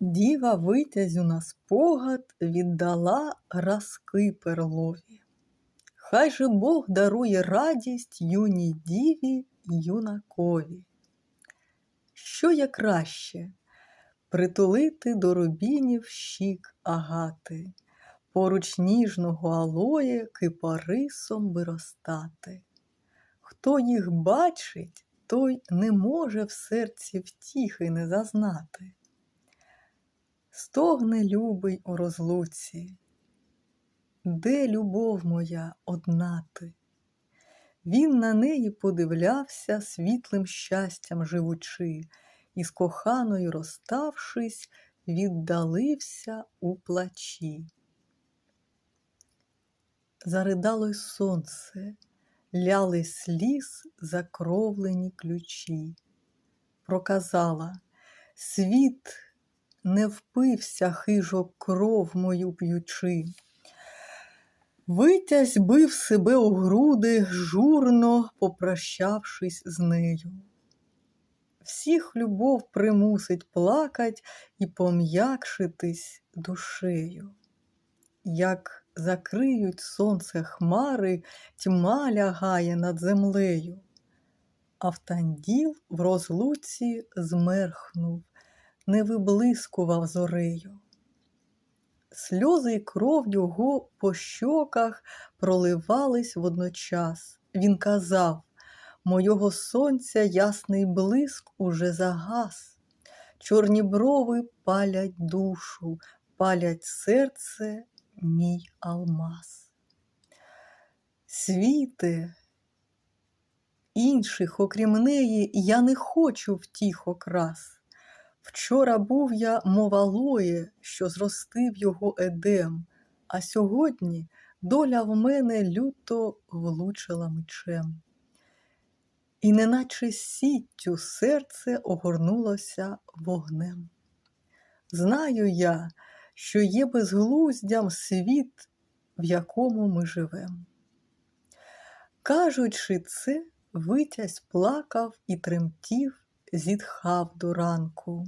Діва витязю на спогад віддала разки перлові. Хай же Бог дарує радість юній діві юнакові. Що є краще притулити до рубінів щік агати, поруч ніжного алоє кипарисом виростати. Хто їх бачить, той не може в серці втіхи не зазнати. Стогне любий у розлуці, де любов моя одна ти? Він на неї подивлявся світлим щастям живучи, і з коханою розставшись, віддалився у плачі. Заридало й сонце, ляли сліз закровлені ключі. Проказала світ не впився хижо кров мою п'ючи. Витязь бив себе у груди, журно попрощавшись з нею. Всіх любов примусить плакать і пом'якшитись душею. Як закриють сонце хмари, тьма лягає над землею. Автанділ в розлуці змерхнув, не виблискував зорею. Сльози й кров його по щоках проливались водночас. Він казав Мойого сонця ясний блиск уже загас, чорні брови палять душу, палять серце мій алмаз. Світе, інших, окрім неї, я не хочу втіх окрас. Вчора був я, мов алоє, що зростив його едем, а сьогодні доля в мене люто влучила мечем. І неначе сіттю серце огорнулося вогнем. Знаю я, що є безглуздям світ, в якому ми живем. Кажучи це, витязь плакав і тремтів зітхав до ранку.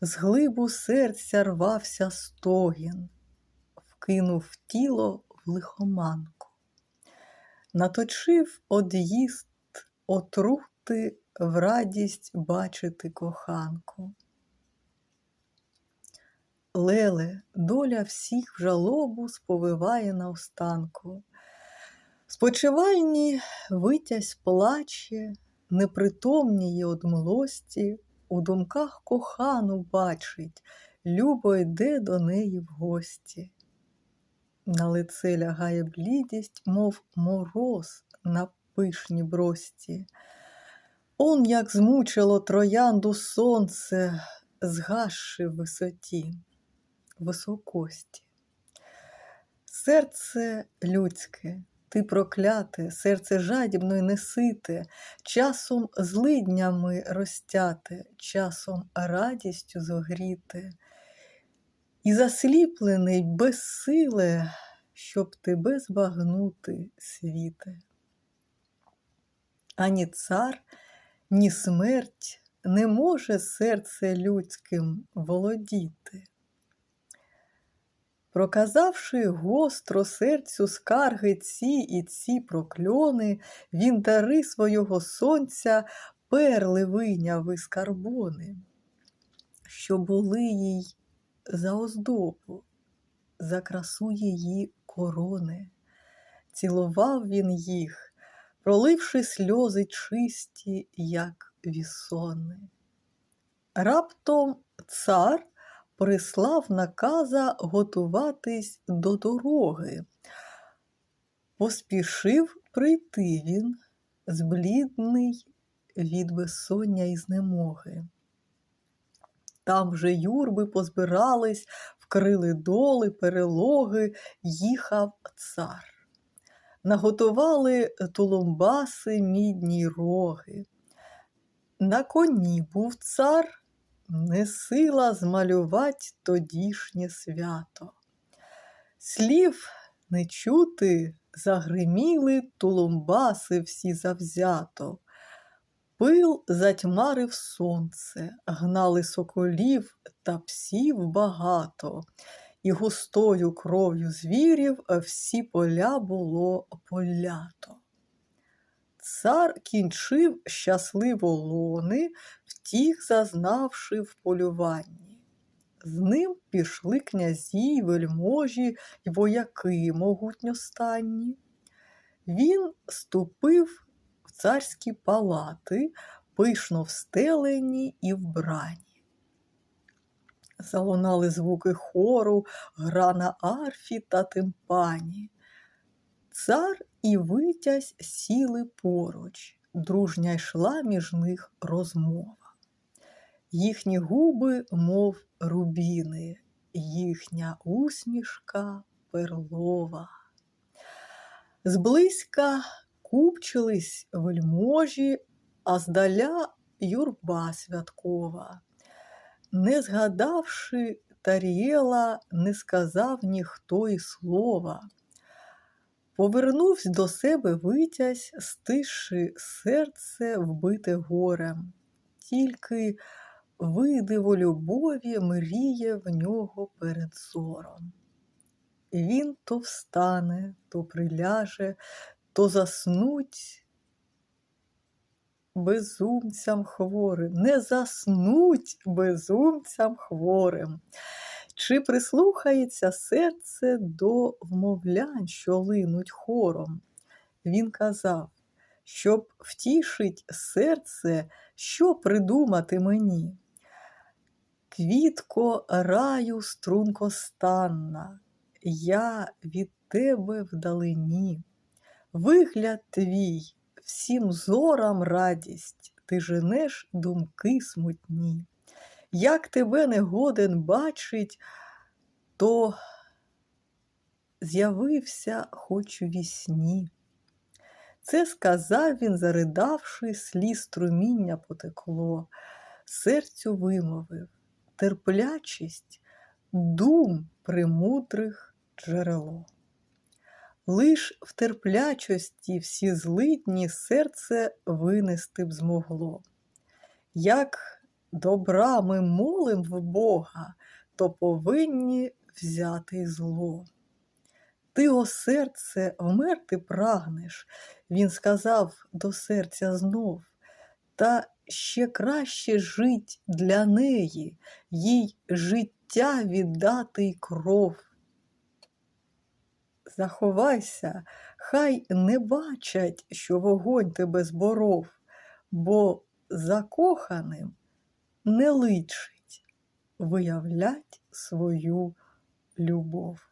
З глибу серця рвався стогін, вкинув тіло в лихоманку, наточив од'їзд отрути в радість бачити коханку. Леле, доля всіх в жалобу сповиває на останку. Спочивальні витязь плаче, непритомніє од млості, у думках кохану бачить, любо йде до неї в гості. На лице лягає блідість, мов мороз на пишні брості. Он як змучило троянду сонце, згасши в висоті, високості. Серце людське, ти прокляте, серце жадібно й несите, часом злиднями розтяте, часом радістю зогріте, і засліплений безсиле, щоб тебе збагнути світе. Ані цар, ні смерть не може серце людським володіти. Проказавши гостро серцю скарги ці і ці прокльони, він дари свого сонця перли вийняв із карбони, що були їй за оздобу, за красу її корони. Цілував він їх, проливши сльози чисті, як вісони. Раптом цар прислав наказа готуватись до дороги. Поспішив прийти він, зблідний від безсоння і знемоги. Там вже юрби позбирались, вкрили доли, перелоги, їхав цар. Наготували тулумбаси мідні роги. На коні був цар не сила змалювать тодішнє свято. Слів не чути загриміли тулумбаси всі завзято. Пил затьмарив сонце, гнали соколів та псів багато, і густою кров'ю звірів всі поля було полято. Цар кінчив щасливо лони, втіх, зазнавши в полюванні. З ним пішли князі, вельможі й вояки могутньостанні. Він ступив в царські палати, пишно встелені і вбрані. Залунали звуки хору, гра на арфі та тимпані. Цар і витязь сіли поруч, дружня йшла між них розмова. Їхні губи, мов рубіни, їхня усмішка перлова. Зблизька купчились вельможі, а здаля юрба святкова. Не згадавши Тарієла, не сказав ніхто і слова. Повернувсь до себе витязь, стиши серце вбите горем, тільки видиво любові мріє в нього перед зором. Він то встане, то приляже, то заснуть безумцям хворим, не заснуть безумцям хворим. Чи прислухається серце до вмовлянь, що линуть хором? Він казав, щоб втішить серце, що придумати мені. Квітко раю стрункостанна, я від тебе вдалині. Вигляд твій, всім зорам радість, ти женеш думки смутні. Як тебе не годен бачить, то з'явився хоч у вісні. Це сказав він, заридавши, сліз струміння потекло, серцю вимовив терплячість, дум премудрих джерело. Лиш в терплячості всі злидні серце винести б змогло. Як добра ми молим в Бога, то повинні взяти зло. Ти, о серце, вмерти прагнеш, він сказав до серця знов, та ще краще жить для неї, їй життя віддати й кров. Заховайся, хай не бачать, що вогонь тебе зборов, бо закоханим не личить виявлять свою любов.